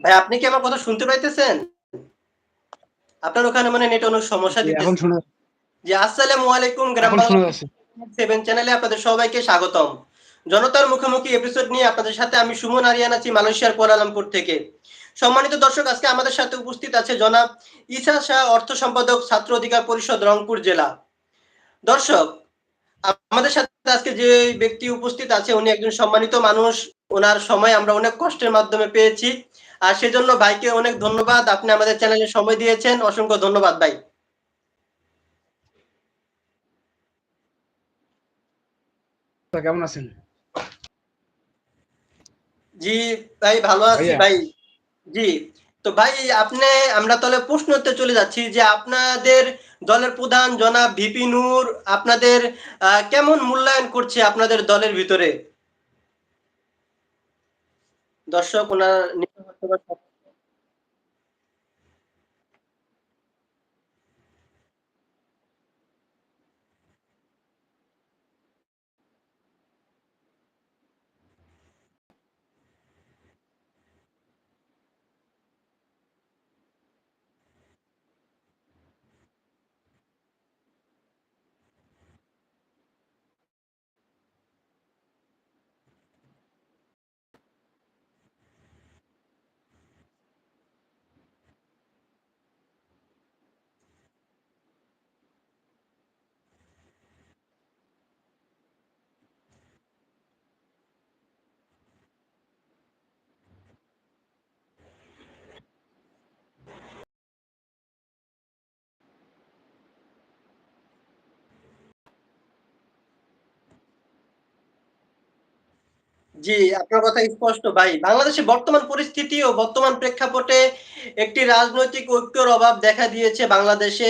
ভাই আপনি কি আমার কথা শুনতে পাইতেছেন? আপনার ওখানে মানে নেট অনেক সমস্যা শোনা জি আসসালামু আলাইকুম গ্রাম সেভেন চ্যানেলে আপনাদের সবাইকে স্বাগতম। জনতার মুখোমুখি এপিসোড নিয়ে আপনাদের সাথে আমি সুমন আরিয়ান আছি মালয়েশিয়ার কুয়ালালামপুর থেকে। সম্মানিত দর্শক আজকে আমাদের সাথে উপস্থিত আছে জনাব ইসা শাহ অর্থ সম্পাদক ছাত্র অধিকার পরিষদ রংপুর জেলা। দর্শক আমাদের সাথে আজকে যে ব্যক্তি উপস্থিত আছে উনি একজন সম্মানিত মানুষ। ওনার সময় আমরা অনেক কষ্টের মাধ্যমে পেয়েছি। আর সেজন্য ভাইকে অনেক ধন্যবাদ। আপনি আমাদের চ্যানেলে সময় দিয়েছেন। অসংখ্য ধন্যবাদ ভাই। কেমন আছেন? জি ভাই ভালো আছি ভাই। জি তো ভাই আপনি আমরা তাহলে প্রশ্নতে চলে যাচ্ছি যে আপনাদের দলের প্রধান জনাব ভিপি নূর আপনাদের আহ, কেমন মূল্যায়ন করছে আপনাদের দলের ভিতরে? দর্শক ওনার নিশ্চয় জি, আপনার কথা স্পষ্ট, ভাই। বাংলাদেশে বর্তমান পরিস্থিতি ও বর্তমান প্রেক্ষাপটে একটি রাজনৈতিক ঐক্যর অভাব দেখা দিয়েছে বাংলাদেশে।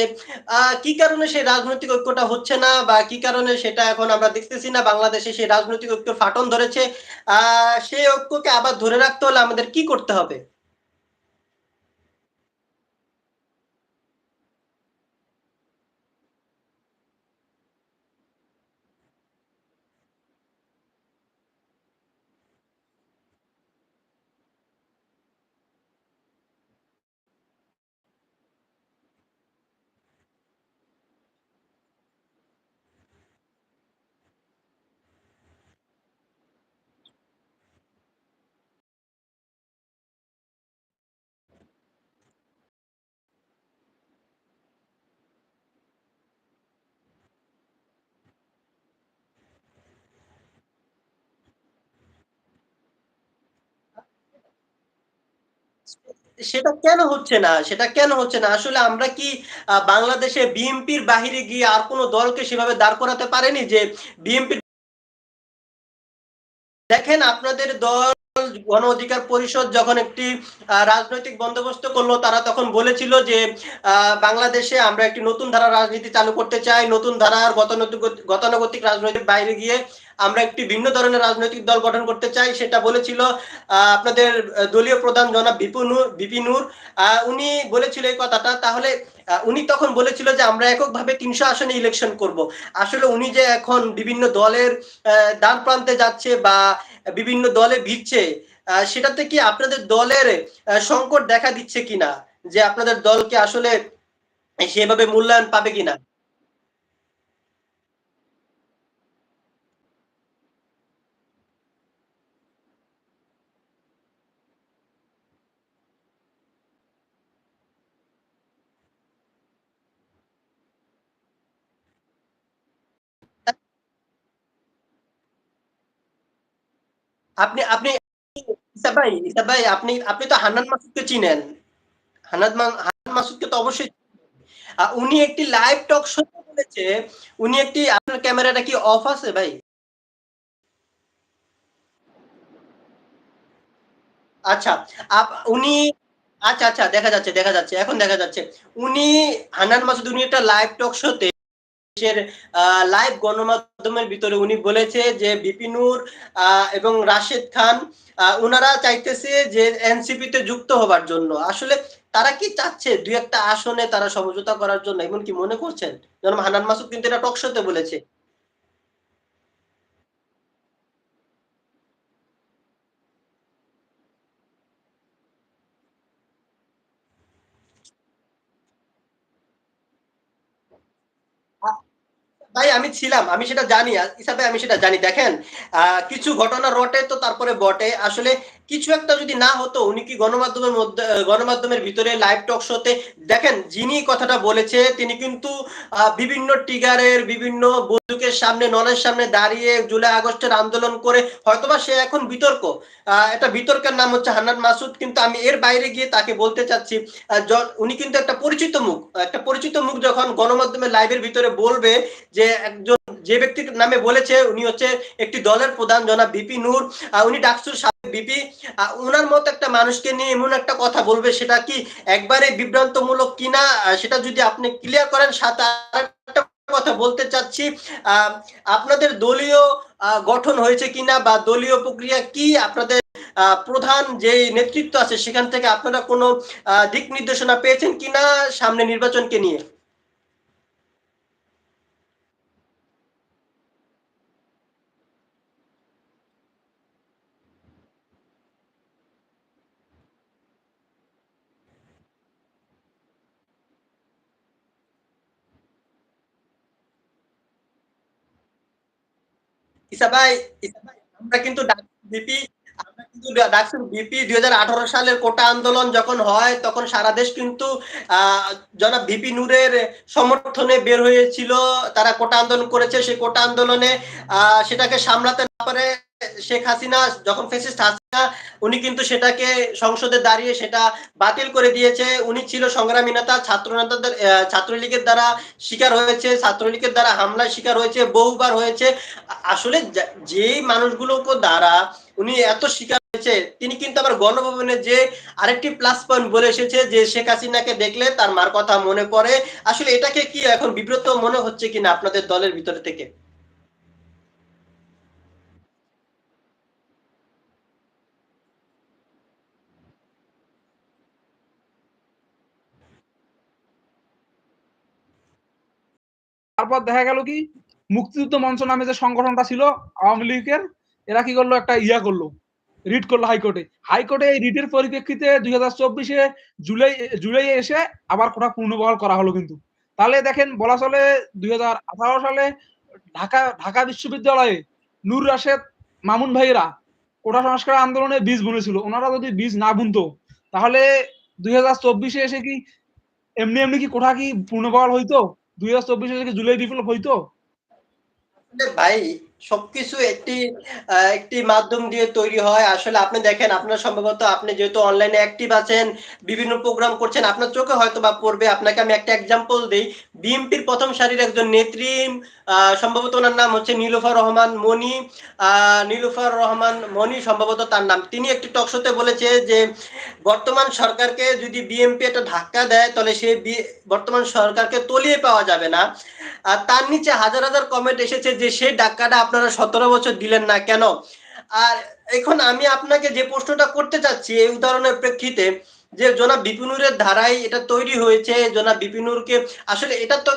কি কারণে সেই রাজনৈতিক ঐক্যটা হচ্ছে না বা কি কারণে সেটা এখন আমরা দেখতেছি না? বাংলাদেশে সেই রাজনৈতিক ঐক্য ফাটন ধরেছে। আহ সেই ঐক্যকে আবার ধরে রাখতে হলে আমাদের কি করতে হবে? সেটা কেন হচ্ছে না? সেটা কেন হচ্ছে না? আসলে আমরা কি বাংলাদেশে বিএনপির বাহিরে গিয়ে আর কোনো দলকে সেভাবে দাঁড় করাতে পারেনি যে বিএনপি দেখেন, আপনাদের দল গণ অধিকার পরিষদ যখন একটি রাজনৈতিক বন্দোবস্ত করল, তারা তখন বলেছিল যে বাংলাদেশে আমরা একটি নতুন ধারা রাজনীতি চালু করতে চাই, নতুন ধারার গতানুগতিক গতানুগতিক রাজনৈতিক বাইরে গিয়ে আমরা একটি ভিন্ন ধরনের রাজনৈতিক দল গঠন করতে চাই, সেটা বলেছিল আপনাদের দলীয় প্রধান জনাব বিপুনুর বিপিনুর উনি বলেছিল এই কথাটা। তাহলে উনি তখন বলেছিল যে আমরা এককভাবে তিনশো আসনে ইলেকশন করব। আসলে উনি যে এখন বিভিন্ন দলের দ্বার প্রান্তে যাচ্ছে বা বিভিন্ন দলে ভিড়ছে সেটাতে কি আপনাদের দলের সংকট দেখা দিচ্ছে কিনা? যে আপনাদের দলকে আসলে সেভাবে মূল্যায়ন পাবে কিনা? আপনি আপনি ভাই ভাই, আপনি আপনি তো হান্নান মাসুদকে চিনেন। হান্নান হান্নান মাসুদকে তো অবশ্যই উনি একটি লাইভ টক শো বলেছে, উনি একটি, আপনার ক্যামেরাটা কি অফ আছে ভাই? আচ্ছা উনি আচ্ছা আচ্ছা দেখা যাচ্ছে দেখা যাচ্ছে, এখন দেখা যাচ্ছে। উনি, হান্নান মাসুদ, উনি একটা লাইভ টক শোতে দেশের লাইভ গণমাধ্যমের ভিতরে উনি বলেছে যে বিপিনুর এবং রাশেদ খান ওনারা চাইতেছে যে এনসিপিতে যুক্ত হবার জন্য। আসলে তারা কি চাচ্ছে? দুই একটা আসনে তারা সমঝোতা করার জন্য, এমন কি মনে করছেন? যেমন হানান মাসুদ কিন্তু এটা টকশোতে বলেছে। ভাই আমি ছিলাম, আমি সেটা জানি হিসাবে আমি সেটা জানি। দেখেন কিছু ঘটনা রটে তো তারপরে বটে। আসলে কিছু একটা যদি না হতো, উনি কি গণমাধ্যমের মধ্যে গণমাধ্যমের ভিতরে লাইভ টক শোতে দেখেন যিনি কথাটা বলেছে, তিনি কিন্তু বিভিন্ন টিগারের বিভিন্ন বন্দুকের সামনে, নলের সামনে দাঁড়িয়ে জুলাই আগস্টের আন্দোলন করে, হয়তোবা সে এখন বিতর্ক। একটা বিতর্কের নাম হচ্ছে হান্নান মাসুদ, কিন্তু আমি এর বাইরে গিয়ে তাকে বলতে চাচ্ছি উনি কিন্তু একটা পরিচিত মুখ। একটা পরিচিত মুখ যখন গণমাধ্যমের লাইভের ভিতরে বলবে যে একজন, যে ব্যক্তির নামে বলেছে, উনি হচ্ছে একটি দলের প্রধান জনাব বিপি নূর। উনি ডাকসুর বিপি উনার মতো একটা মানুষকে নিয়ে এমন একটা কথা বলবে, সেটা কি একবারে বিভ্রান্তমূলক কিনা? সেটা যদি আপনি ক্লিয়ার করেন সাথে কথা বলতে চাচ্ছি। আপনাদের দলীয় গঠন হয়েছে কিনা বা দলীয় প্রক্রিয়া কি? আপনাদের প্রধান যে নেতৃত্ব আছে, সেখান থেকে আপনারা কোনো দিক নির্দেশনা পেয়েছেন কিনা সামনে নির্বাচনকে নিয়ে? ইসা ভাই ইসা ভাই, আমরা কিন্তু বিপি আমরা কিন্তু দুই সালের কোটা আন্দোলন যখন হয়, তখন সারা দেশ কিন্তু জনাব নূরের সমর্থনে বের হয়েছিল। তারা কোটা আন্দোলন করেছে। সেই কোটা আন্দোলনে সেটাকে সামলাতে না পারে শেখ হাসিনা। যখন ফেসিস্ট হাসিনা, উনি কিন্তু সেটাকে সংসদে দাঁড়িয়ে সেটা বাতিল করে দিয়েছে। উনি ছিল সংগ্রামী নেতা, ছাত্র নেতাদের ছাত্রলীগের দ্বারা শিকার হয়েছে। ছাত্রলীগের দ্বারা হামলার শিকার হয়েছে, বহুবার হয়েছে। আসলে যা- যেই মানুষগুলোকে দ্বারা উনি এত শিকার হয়েছে তিনি কিন্তু আবার গণভবনে যে আরেকটি প্লাস পয়েন্ট বলে এসেছে যে শেখ হাসিনাকে দেখলে তার মার কথা মনে পড়ে। আসলে এটাকে কি এখন বিব্রত মনে হচ্ছে কিনা আপনাদের দলের ভিতরে থেকে? তারপর দেখা গেল কি? মুক্তিযুদ্ধ মঞ্চ নামে যে সংগঠনটা ছিল, আওয়ামী লীগের, এরা কি করল? একটা ইয়া করল। রিট করল হাইকোর্টে। হাইকোর্টে এই রিটের পরিপ্রেক্ষিতে দুই হাজার চব্বিশে জুলাই জুলাই এসে আবার কোটা পুনর্বহাল করা হলো কিন্তু। তাহলে দেখেন, বলা চলে দুই হাজার আঠারো সালে ঢাকা ঢাকা বিশ্ববিদ্যালয়ে নূর রাশেদ মামুন ভাইয়েরা কোটা সংস্কার আন্দোলনে বীজ বুনেছিল। ওনারা যদি বীজ না বুনতো, তাহলে দুই হাজার চব্বিশে এসে কি এমনি এমনি কি কোঠা কি পুনর্বহাল হইতো? দুই হাজার চব্বিশে এসে কি জুলাই বিপ্লব হইতো? ভাই সবকিছু একটি একটি মাধ্যম দিয়ে তৈরি হয়। আসলে আপনি দেখেন, আপনার সম্ভবত আপনি যেহেতু অনলাইনে অ্যাক্টিভ আছেন, বিভিন্ন প্রোগ্রাম করছেন, আপনার চোখে হয়তো বা পড়বে। আপনাকে আমি একটা এক্সাম্পল দিই। বিএনপির প্রথম সারির একজন নেত্রী সম্ভবত ওনার নাম হচ্ছে নীলুফার রহমান মনি নীলুফার রহমান মনি সম্ভবত তার নাম। তিনি একটি টকশোতে বলেছে যে, বর্তমান সরকারকে যদি বিএনপি একটা ধাক্কা দেয়, তাহলে সে বর্তমান সরকারকে তলিয়ে পাওয়া যাবে না। আর তার নিচে হাজার হাজার কমেন্ট এসেছে যে সেই ডাক্কাটা আপনারা সতেরো বছর দিলেন না কেন? আর এখন আমি আপনাকে যে প্রশ্নটা করতে চাচ্ছি, এই উদাহরণের প্রেক্ষিতে যে জনাব বিপিনুরের ধারায় এটা তৈরি হয়েছে, জনাব বিপিনুরকে আসলে এটা তো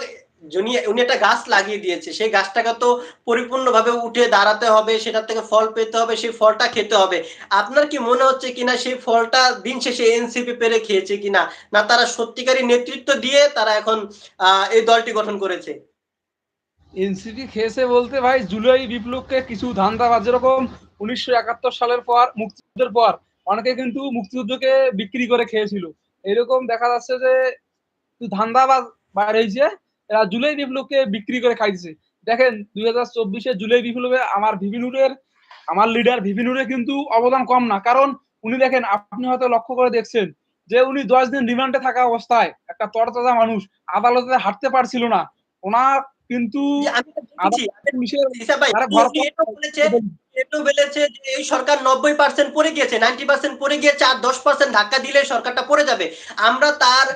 উনি একটা গাছ লাগিয়ে দিয়েছে। সেই গাছটাকে তো পরিপূর্ণভাবে উঠে দাঁড়াতে হবে সেটা থেকে ফল পেতে হবে, সেই ফলটা খেতে হবে। আপনার কি মনে হচ্ছে কিনা সেই ফলটা দিন শেষে এনসিপি পেরে খেয়েছে কিনা? না তারা সত্যিকারী নেতৃত্ব দিয়ে তারা এখন এই দলটি গঠন করেছে? এনসিপি খেয়েছে বলতে ভাই, জুলাই বিপ্লবকে কিছু ধান্দাবাজ, যেরকম উনিশশো একাত্তর সালের পর, মুক্তিযুদ্ধের পর, অনেকে কিন্তু মুক্তিযুদ্ধকে বিক্রি করে খেয়েছিল। এরকম দেখা যাচ্ছে যে ধান্দাবাজ বাইর হয়েছে। এরা জুলাই বিপ্লবকে বিক্রি করে খাইছে। দেখেন দুই হাজার চব্বিশে জুলাই বিপ্লবে আমার ভিভিনুরের আমার লিডার ভিভিনুরের কিন্তু অবদান কম না। কারণ উনি দেখেন আপনি হয়তো লক্ষ্য করে দেখছেন যে উনি দশ দিন রিমান্ডে থাকা অবস্থায় একটা তরতাজা মানুষ আদালতে হাঁটতে পারছিল না। ওনার কিন্তু এটাও বলেছে যে এই সরকার নব্বই পার্সেন্ট পড়ে গিয়েছে নাইনটি পার্সেন্ট পড়ে গিয়েছে আর দশ পার্সেন্ট ধাক্কা দিলে সরকারটা পড়ে যাবে। আমরা তার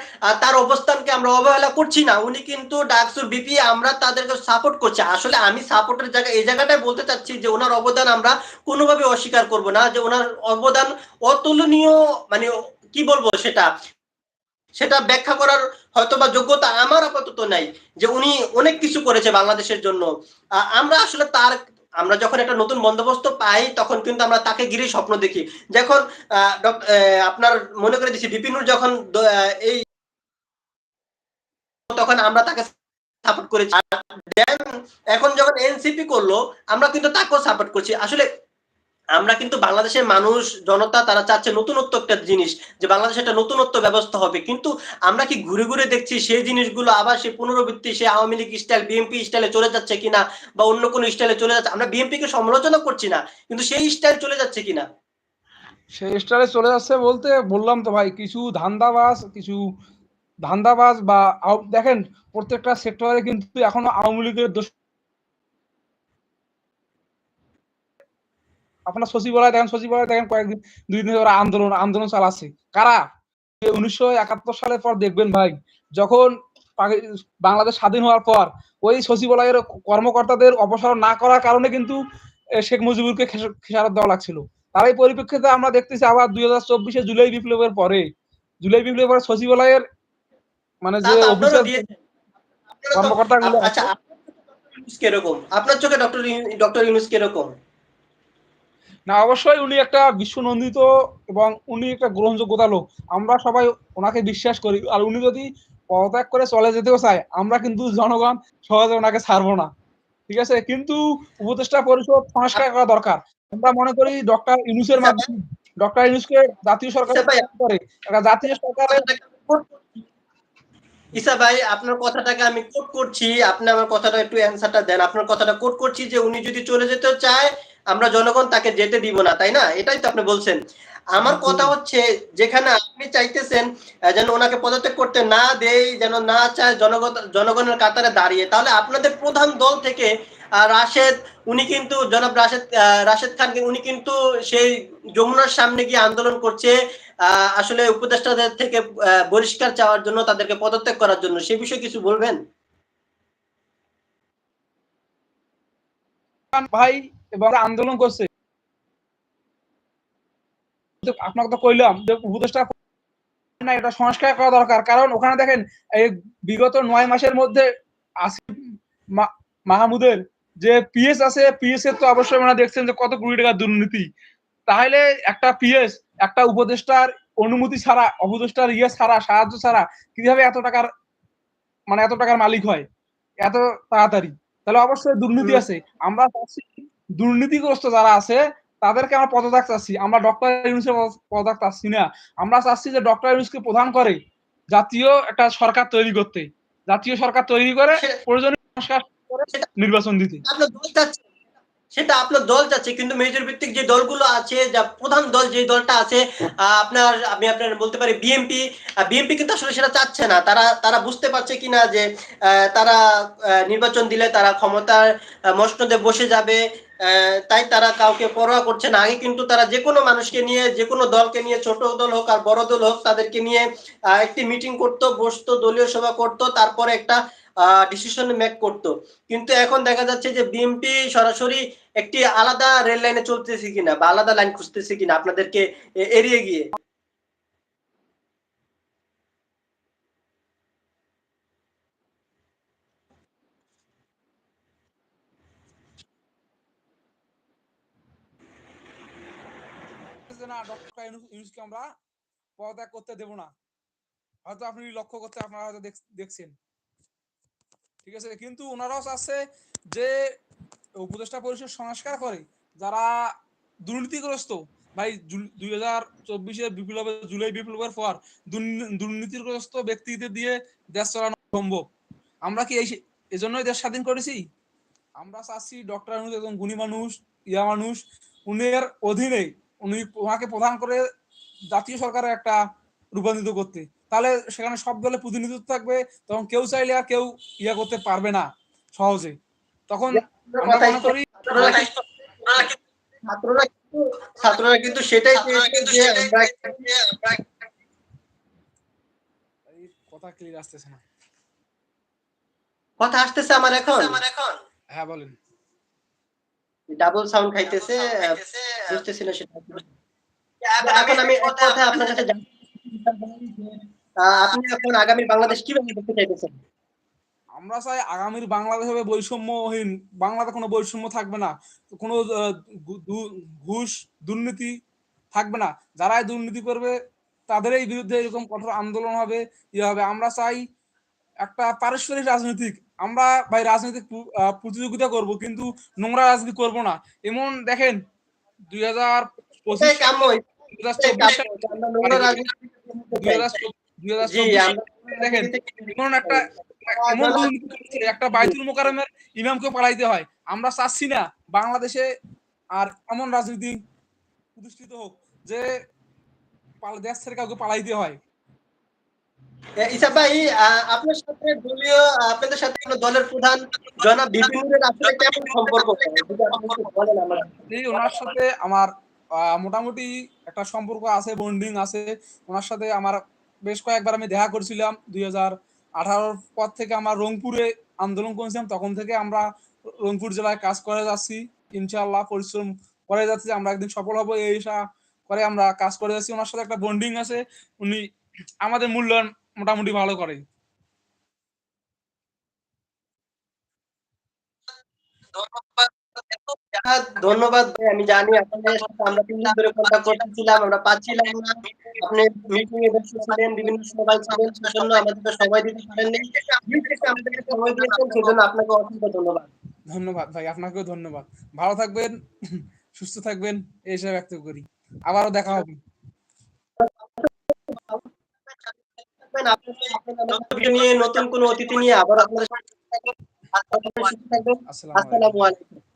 তার অবস্থানকে আমরা অবহেলা করছি না, উনি কিন্তু ডাকসুর বিপি আমরা তাদেরকে সাপোর্ট করছি। আসলে আমি সাপোর্টের জায়গা, এই জায়গাটাই বলতে চাচ্ছি যে ওনার অবদান আমরা কোনোভাবে অস্বীকার করব না, যে ওনার অবদান অতুলনীয় মানে কি বলব সেটা? সেটা ব্যাখ্যা করার হয়তো বা যোগ্যতা আমার আপাতত নাই, যে উনি অনেক কিছু করেছে বাংলাদেশের জন্য। আমরা আসলে তার আমরা যখন একটা নতুন বন্দোবস্ত পাই, তখন কিন্তু আমরা তাকে ঘিরে স্বপ্ন দেখি। যখন আপনার মনে করে দিচ্ছি বিপিনুর যখন এই তখন আমরা তাকে সাপোর্ট করেছি। এখন যখন এনসিপি করল, আমরা কিন্তু তাকেও সাপোর্ট করছি। আসলে আমরা কিন্তু বাংলাদেশের মানুষ, জনতা, তারা চাচ্ছে নতুনত্ব একটা জিনিস, যে বাংলাদেশে একটা নতুনত্ব ব্যবস্থা হবে। কিন্তু আমরা কি ঘুরে ঘুরে দেখছি সেই জিনিসগুলো আবার সেই পুনরাবৃত্তি, সেই আওয়ামী লীগ স্টাইল বিএনপি স্টাইলে চলে যাচ্ছে কিনা বা অন্য কোনো স্টাইলে চলে যাচ্ছে? আমরা বিএনপি কে সমালোচনা করছি না, কিন্তু সেই স্টাইল চলে যাচ্ছে কিনা? সেই স্টাইলে চলে যাচ্ছে বলতে বললাম তো ভাই, কিছু ধান্দাবাজ কিছু ধান্দাবাজ বা দেখেন, প্রত্যেকটা সেক্টরে কিন্তু এখনও আওয়ামী লীগের দোষ আপনার সচিবালয় দেখেন সচিবালয় দেখেন কয়েকদিন দুই দিন ধরে আন্দোলন আন্দোলন চালাচ্ছে। কারা? উনিশশো একাত্তর সালের পর দেখবেন ভাই যখন বাংলাদেশ স্বাধীন হওয়ার পর ওই সচিবালয়ের কর্মকর্তাদের অপসারণ না করার কারণে কিন্তু শেখ মুজিবুরকে খেস- খেসারত দেওয়া লাগছিল। তার এই পরিপ্রেক্ষিতে আমরা দেখতেছি আবার দুই হাজার চব্বিশে জুলাই বিপ্লবের পরে জুলাই বিপ্লবের পরে সচিবালয়ের মানে যে অফিসার কর্মকর্তাগুলো আচ্ছা আপনার চোখে ডক্টর ডক্টর ইউনুস কীরকম? না অবশ্যই উনি একটা বিশ্বনন্দিত এবং উনি একটা গ্রহণযোগ্যতা লোক। আমরা সবাই ওনাকে বিশ্বাস করি। আর উনি যদি পদত্যাগ করে চলে যেতেও চায় আমরা কিন্তু জনগণ সহজে ওনাকে ছাড়বো না। ঠিক আছে? কিন্তু উপদেষ্টা পরিষদ সংস্কার করা দরকার। আমরা মনে করি ডক্টর ইউনুসের মাধ্যমে ডক্টর ইউনুসকে জাতীয় সরকার করে একটা জাতীয় সরকারের ইসা ভাই আপনার কথাটাকে আমি কোট করছি। আপনি আমার কথাটা একটু অ্যান্সারটা দেন। আপনার কথাটা কোট করছি যে উনি যদি চলে যেতে চায় আমরা জনগণ তাকে যেতে দিব না তাই না? এটাই তো আপনি বলছেন। আমার কথা হচ্ছে যেখানে আপনি চাইতেছেন যেন ওনাকে পদত্যাগ করতে না দেই যেন না চায় জনগণ জনগণের কাতারে দাঁড়িয়ে। তাহলে আপনাদের প্রধান দল থেকে রাশেদ উনি কিন্তু জনাব রাশেদ রাশেদ খান উনি কিন্তু সেই যমুনার সামনে গিয়ে আন্দোলন করছে আহ, আসলে উপদেষ্টাদের থেকে আহ, বহিষ্কার চাওয়ার জন্য তাদেরকে পদত্যাগ করার জন্য। সে বিষয়ে কিছু বলবেন? ভাই এবং আন্দোলন করছে। আপনাকে তো কইলাম যে উপদেষ্টা না এটা সংস্কার করা দরকার। কারণ ওখানে দেখেন এই বিগত নয় মাসের মধ্যে আসিফ মাহমুদের যে পিএস আছে পিএস এর তো অবশ্যই মানে দেখছেন যে কত কোটি টাকার দুর্নীতি। তাহলে একটা পিএস একটা উপদেষ্টার অনুমতি ছাড়া উপদেষ্টার ইয়ে ছাড়া সাহায্য ছাড়া কীভাবে এত টাকার মানে এত টাকার মালিক হয়? এত তাড়াতাড়ি। তাহলে অবশ্যই দুর্নীতি আছে। আমরা চাচ্ছি দুর্নীতিগ্রস্ত যারা আছে তাদেরকে আমরা পদত্যাগ চাচ্ছি। আমরা ডক্টর ইউনুসের পদ- পদত্যাগ চাচ্ছি না। আমরা চাচ্ছি যে ডক্টর ইউনুসকে প্রধান করে জাতীয় একটা সরকার তৈরি করতে। জাতীয় সরকার তৈরি করে প্রয়োজনীয় সংস্কার করে সেটা- নির্বাচন দিতে। সেটা আপনার দল চাচ্ছে। কিন্তু মেজর ভিত্তিক যে দলগুলো আছে যা প্রধান দল যে দলটা আছে আপনার আমি আপনার বলতে পারি বিএনপি বিএনপি কিন্তু আসলে সেটা চাচ্ছে না। তারা তারা বুঝতে পারছে কিনা যে আহ, তারা নির্বাচন দিলে তারা ক্ষমতার আহ, মসনদে বসে যাবে তাই তারা কাউকে পরোয়া করছে না। আগে কিন্তু তারা যে কোনো মানুষকে নিয়ে, যে কোনো দলকে নিয়ে, ছোট দল হোক আর বড় দল হোক, তাদেরকে নিয়ে একটি মিটিং করত, বসতো, দলীয় সভা করত, তারপরে একটা ডিসিশন মেক করত। কিন্তু এখন দেখা যাচ্ছে যে বিএনপি সরাসরি একটি আলাদা রেল লাইনে চলতেছে কিনা বা আলাদা লাইন খুঁজতেছে কিনা আপনাদেরকে এড়িয়ে গিয়ে যে না ডক্টর ইউনুসকে আমরা পদত্যাগ করতে দেব না। হয়তো আপনি লক্ষ্য করতে আপনারা হয়তো দেখছেন। ঠিক আছে? কিন্তু ওনারাও চাচ্ছে যে উপদেষ্টা পরিষদ সংস্কার করে। যারা দুর্নীতিগ্রস্ত, ভাই দুই হাজার চব্বিশের বিপ্লবের জুলাই বিপ্লবের পর দুর্নীতিগ্রস্ত ব্যক্তিদের দিয়ে দেশ চালানো সম্ভব। আমরা কি এই এজন্যই দেশ স্বাধীন করেছি? আমরা চাচ্ছি ডক্টর একজন গুণী মানুষ, ইয়া মানুষ। উনির অধীনে উনি ওনাকে প্রধান করে জাতীয় সরকারের একটা রূপান্তরিত করতে। তাহলে সেখানে সব দলে প্রতিনিধিত্ব থাকবে তখন কেউ চাইলে আর কেউ ইয়া করতে পারবে না সহজে। তখন ছাত্ররা কিন্তু- ছাত্ররা কিন্তু সেটাই চেয়েছে যে আমরা এই কথা ক্লিয়ার আসতেছে না। কথা আসতেছে আমার এখন? হ্যাঁ বলেন। ডাবল সাউন্ড খাইতেছে বুঝতেছি না সেটা। এখন আমি এক কথা আপনার কাছে জানতে চাই। যে, আহ, আপনি এখন আগামী বাংলাদেশ কীভাবে দেখতে চাইতেছেন? আমরা চাই আগামীর বাংলাদেশ হবে বৈষম্যহীন। বাংলাতে কোনো বৈষম্য থাকবে না। কোনো ঘুষ দুর্নীতি থাকবে না। যারাই দুর্নীতি করবে তাদেরই বিরুদ্ধে এরকম কঠোর আন্দোলন হবে ইয়ে হবে। আমরা চাই একটা পারস্পরিক রাজনৈতিক। আমরা ভাই রাজনৈতিক আহ, প্রতিযোগিতা করব কিন্তু নোংরা রাজনীতি করব না। এমন দেখেন দুই হাজার পঁচিশ একটা বাইতুল মোকারমের ইমামকে পালাইতে হয়। আমরা চাচ্ছি না বাংলাদেশে আর এমন রাজনীতি প্রতিষ্ঠিত হোক যে দেশ কাউকে পালাইতে হয়। ইসা ভাই আপনার সাথে দলীয় আপনাদের সাথে দলের প্রধান জনাব বিপিনুরের আসলে কেমন সম্পর্ক? যদি আপনি একটু বলেন আমাদের ওনার সাথে আমার মোটামুটি একটা সম্পর্ক আছে বন্ডিং আছে। ওনার সাথে আমার বেশ কয়েকবার আমি দেখা করছিলাম। দুই হাজার আঠারোর পর থেকে আমার রংপুরে আন্দোলন করেছিলাম। তখন থেকে আমরা রংপুর জেলায় কাজ করে যাচ্ছি। ইনশাআল্লাহ পরিশ্রম করে যাচ্ছি। আমরা একদিন সফল হব এই আশা করে আমরা কাজ করে যাচ্ছি। ওনার সাথে একটা বন্ডিং আছে। উনি আমাদের মূল্যায়ন মোটামুটি ভালো করে। ধন্যবাদ। ভাই আমি জানি আপনাদের সাথে আমরা তিন দিন ধরে কন্ট্যাক্ট করতেছিলাম আমরা পাচ্ছিলাম না। আপনি মিটিং এ ব্যস্ত ছিলেন বিভিন্ন সভায় ছিলেন সেজন্য আমাদেরকে সময় দিতে পারেননি। আমাদেরকে সময় দিয়েছেন সেজন্য আপনাকে অসংখ্য ধন্যবাদ। ধন্যবাদ ভাই আপনাকেও ধন্যবাদ। ভালো থাকবেন সুস্থ থাকবেন এই হিসাবে ব্যক্ত করি। আবারও দেখা হবে। নতুন কোনো অতিথি নিয়ে আবার আপনাদের আসসালামু আলাইকুম।